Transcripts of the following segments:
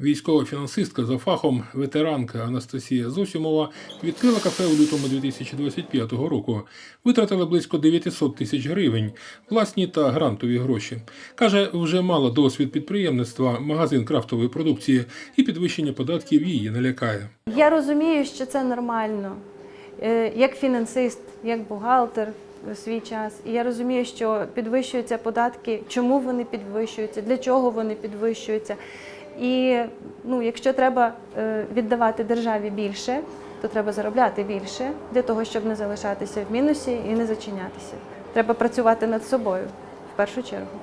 Військова фінансистка за фахом ветеранка Анастасія Зосімова відкрила кафе у лютому 2025 року. Витратила близько 900 тисяч гривень, власні та грантові гроші. Каже, вже мала досвід підприємництва, магазин крафтової продукції і підвищення податків її не лякає. Я розумію, що це нормально. Е, Як фінансист, як бухгалтер свій час. І я розумію, що підвищуються податки, чому вони підвищуються, для чого вони підвищуються. І ну, якщо треба е, віддавати державі більше, то треба заробляти більше для того, щоб не залишатися в мінусі і не зачинятися. Треба працювати над собою в першу чергу.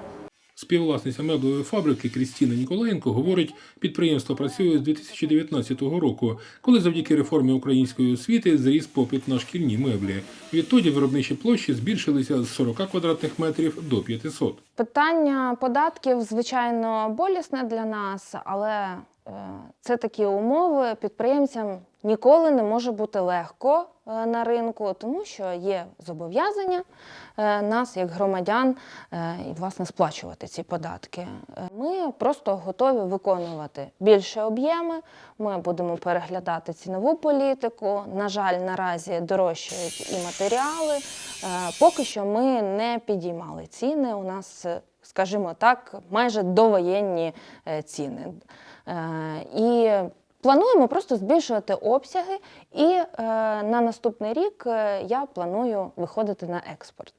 Співвласниця меблевої фабрики Крістіна Ніколаєнко говорить, підприємство працює з 2019 року, коли завдяки реформі української освіти зріс попит на шкільні меблі. Відтоді виробничі площі збільшилися з 40 квадратних метрів до 500. Питання податків, звичайно, болісне для нас, але е, це такі умови. Підприємцям ніколи не може бути легко на ринку, тому що є зобов'язання е, нас, як громадян, е, і власне сплачувати ці податки. Е, Ми просто готові виконувати більше об'єми. Ми будемо переглядати цінову політику. На жаль, наразі дорожчають і матеріали. Е, Поки що ми не підіймали ціни. У нас, е, скажімо так, майже довоєнні е, ціни. Е, І плануємо просто збільшувати обсяги, і е, на наступний рік е, я планую виходити на експорт.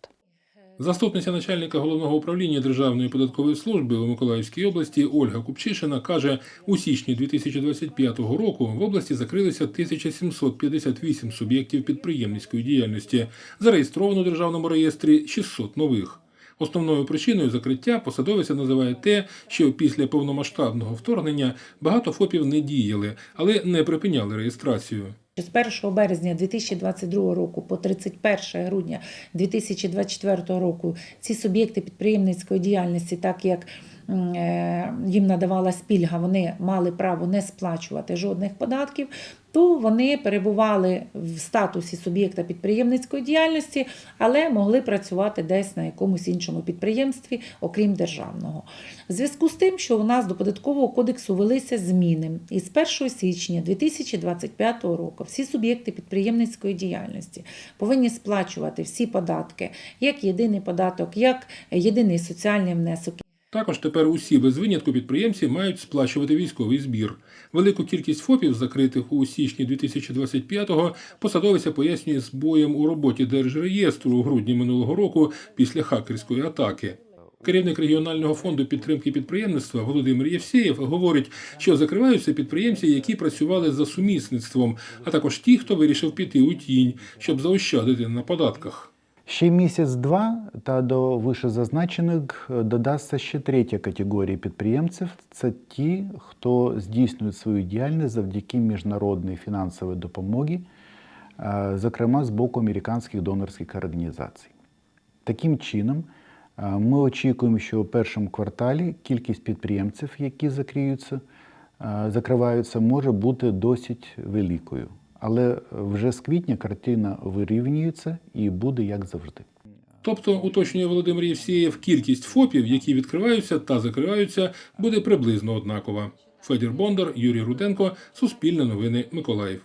Заступниця начальника головного управління Державної податкової служби у Миколаївській області Ольга Купчишина каже, у січні 2025 року в області закрилися 1758 суб'єктів підприємницької діяльності. Зареєстровано у державному реєстрі 600 нових. Основною причиною закриття посадовиця називає те, що після повномасштабного вторгнення багато ФОПів не діяли, але не припиняли реєстрацію. З 1 березня 2022 року по 31 грудня 2024 року ці суб'єкти підприємницької діяльності, так як їм надавалась пільга, вони мали право не сплачувати жодних податків, то вони перебували в статусі суб'єкта підприємницької діяльності, але могли працювати десь на якомусь іншому підприємстві, окрім державного. В зв'язку з тим, що у нас до податкового кодексу велися зміни, і з 1 січня 2025 року всі суб'єкти підприємницької діяльності повинні сплачувати всі податки, як єдиний податок, як єдиний соціальний внесок. Також тепер усі без винятку підприємці мають сплачувати військовий збір. Велику кількість ФОПів, закритих у січні 2025-го, посадовиця пояснює збоєм у роботі Держреєстру у грудні минулого року після хакерської атаки. Керівник регіонального фонду підтримки підприємництва Володимир Євсеєв говорить, що закриваються підприємці, які працювали за сумісництвом, а також ті, хто вирішив піти у тінь, щоб заощадити на податках. Ще місяць-два та до вищезазначених е, додасться ще третя категорія підприємців. Це ті, хто здійснює свою діяльність завдяки міжнародної фінансової допомоги, е, зокрема з боку американських донорських організацій. Таким чином, е, ми очікуємо, що у першому кварталі кількість підприємців, які закриються, закриваються, може бути досить великою. Але вже з квітня картина вирівнюється і буде як завжди. Тобто, уточнює Володимир Євсеєв, кількість ФОПів, які відкриваються та закриваються, буде приблизно однакова. Федір Бондар, Юрій Руденко, Суспільне новини, Миколаїв.